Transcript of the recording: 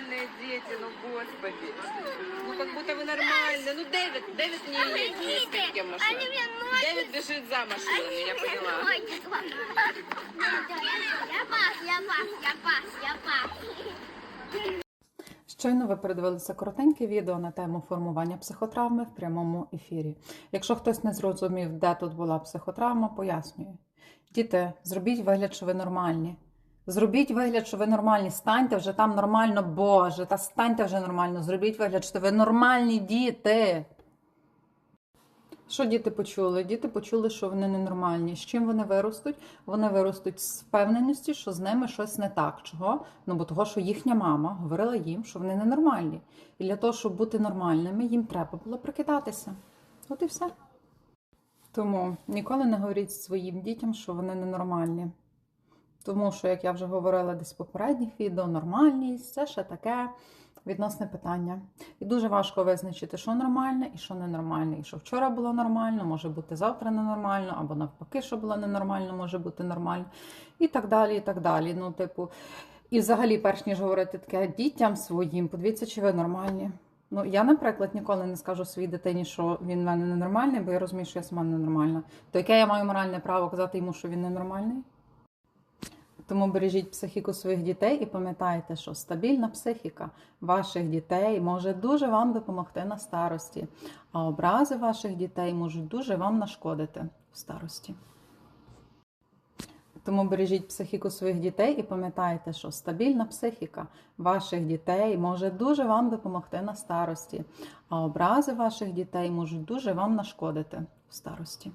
нормальные дети, ну господи. Ну как будто вы нормальные. Ну Дэвид, Дэвид не едет ни с каким Они машинам. мне ноги. Дэвид бежит за машинами, я поняла. Ноги сломали. Я пас, я пас, я пас, я пас. Щойно ви передивилися коротеньке відео на тему формування психотравми в прямому ефірі. Якщо хтось не зрозумів, де тут була психотравма, пояснюю. Діти, зробіть вигляд, що ви нормальні. Зробіть вигляд, що ви нормальні. Станьте вже там нормально, Боже, та станьте вже нормально. Зробіть вигляд, що ви нормальні діти. Що діти почули? Діти почули, що вони ненормальні. З чим вони виростуть? Вони виростуть з впевненістю, що з ними щось не так. Чого? Ну бо того, що їхня мама говорила їм, що вони ненормальні. І для того, щоб бути нормальними, їм треба було прикидатися. От і все. Тому ніколи не говоріть своїм дітям, що вони ненормальні. Тому що, як я вже говорила десь в попередніх відео, нормальність це ще таке відносне питання. І дуже важко визначити, що нормальне і що ненормальне. І що вчора було нормально, може бути завтра ненормально, або навпаки, що було ненормально, може бути нормально. І так далі, і так далі. Ну, типу, і взагалі, перш ніж говорити таке дітям своїм, подивіться, чи ви нормальні. Ну, я, наприклад, ніколи не скажу своїй дитині, що він в мене ненормальний, бо я розумію, що я сама ненормальна. То яке я маю моральне право казати йому, що він ненормальний? Тому бережіть психіку своїх дітей і пам'ятайте, що стабільна психіка ваших дітей може дуже вам допомогти на старості, а образи ваших дітей можуть дуже вам нашкодити в старості. Тому бережіть психіку своїх дітей і пам'ятайте, що стабільна психіка ваших дітей може дуже вам допомогти на старості, а образи ваших дітей можуть дуже вам нашкодити в старості.